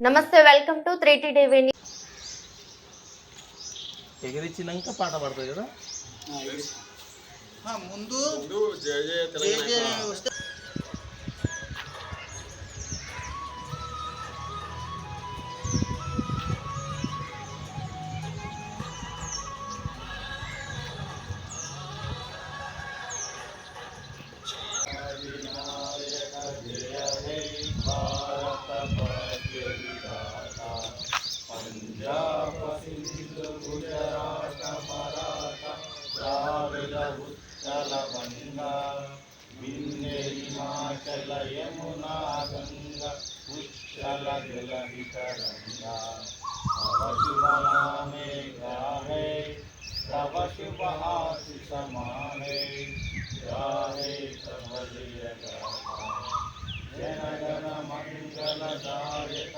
నమస్తే welcome to three T TV ఎగిరిచ్చినాక పాట పడుతుంది కదా? वेदा उत्कल गंगा यमुना गंगा उच्छल जलहित गंगा शुभ नामे गाहे तव शुभ आशिष जय जन गण मंगल दायक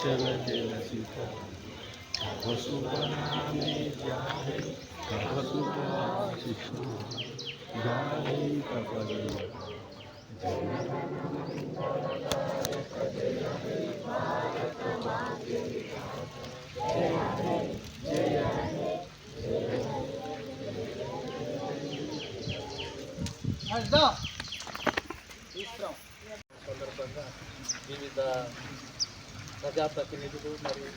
चल जल सीता वसुपनामे जाहे वसुपना शिशु जाहे సందర్భంగా వివిధ ప్రజాప్రతినిధులు మరియు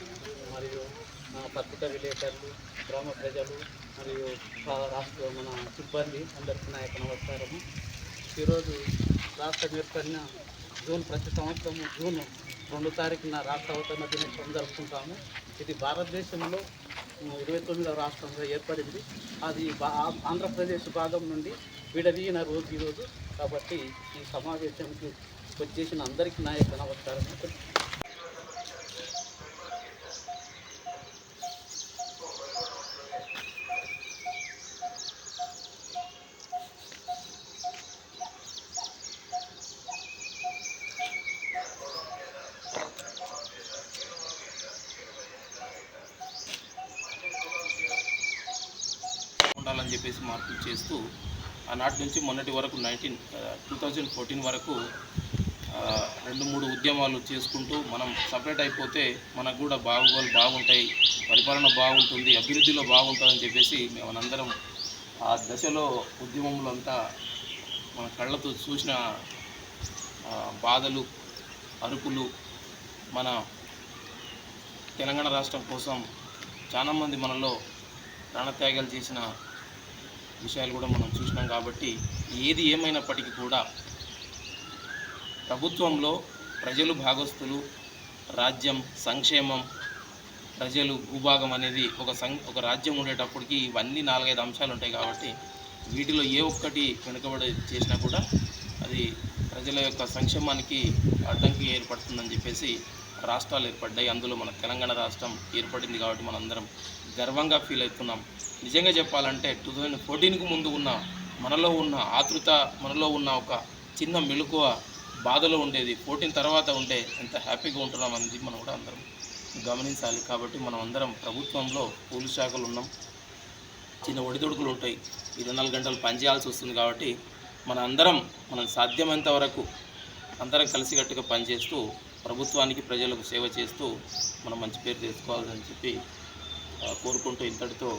మరియు ఆ, పత్రికా విలేకరులు గ్రామ ప్రజలు మరియు రాష్ట్ర మన సిబ్బంది అందరికీ నా యొక్క నమస్కారము. ఈరోజు రాష్ట్రం ఏర్పడిన జూన్ ప్రతి సంవత్సరము జూన్ రెండు తారీఖున రాష్ట్ర అవతరణ దినోత్సవం జరుపుకుంటాము. ఇది భారతదేశంలో ఇరవై తొమ్మిదవ రాష్ట్రంగా ఏర్పడింది. అది ఆంధ్రప్రదేశ్ భాగం నుండి విడదీయన రోజు ఈరోజు. కాబట్టి ఈ సమావేశానికి వచ్చేసిన అందరికీ నా యొక్క నమస్కారం. చెప్పేసి మార్పులు చేస్తూ ఆనాటి నుంచి మొన్నటి వరకు నైన్టీన్ టూ థౌజండ్ ఫోర్టీన్ వరకు రెండు మూడు ఉద్యమాలు చేసుకుంటూ మనం సపరేట్ అయిపోతే మనకు కూడా బాగోలు బాగుంటాయి పరిపాలన బాగుంటుంది అభివృద్ధిలో బాగుంటుందని చెప్పేసి మేమనందరం ఆ దశలో ఉద్యమంలో అంతా మన కళ్ళతో చూసిన బాధలు అరుపులు మన తెలంగాణ రాష్ట్రం కోసం చాలామంది మనలో ప్రాణత్యాగాలు చేసిన విషయాలు కూడా మనం చూసినాం కాబట్టి ఏది ఏమైనప్పటికీ కూడా ప్రభుత్వంలో ప్రజలు భాగస్తులు రాజ్యం సంక్షేమం ప్రజలు భూభాగం అనేది ఒక సం ఒక రాజ్యం ఉండేటప్పటికి ఇవన్నీ నాలుగైదు అంశాలు ఉంటాయి కాబట్టి వీటిలో ఏ ఒక్కటి వెనుకబడి చేసినా కూడా అది ప్రజల యొక్క సంక్షేమానికి అడ్డంకి ఏర్పడుతుందని చెప్పేసి రాష్ట్రాలు ఏర్పడ్డాయి. అందులో మన తెలంగాణ రాష్ట్రం ఏర్పడింది కాబట్టి మనందరం గర్వంగా ఫీల్ అవుతున్నాం. నిజంగా చెప్పాలంటే టూ థౌజండ్ ఫోర్టీన్కు ముందు ఉన్న మనలో ఉన్న ఆతృత మనలో ఉన్న ఒక చిన్న మెలకువ బాధలో ఉండేది. ఫోర్టీన్ తర్వాత ఉంటే ఎంత హ్యాపీగా ఉంటున్నాం అనేది మనం కూడా అందరం గమనించాలి. కాబట్టి మనం అందరం ప్రభుత్వంలో పోలీస్ శాఖలు ఉన్నాం. చిన్న ఒడిదొడుకులు ఉంటాయి. ఇరవై నాలుగు గంటలు పనిచేయాల్సి వస్తుంది కాబట్టి మన అందరం మనం సాధ్యమైనంత వరకు అందరం కలిసికట్టుగా పనిచేస్తూ ప్రభుత్వానికి ప్రజలకు సేవ చేస్తూ మనం మంచి పేరు తెచ్చుకోవాలని చెప్పి కోరుకుంటూ ఇంతటితో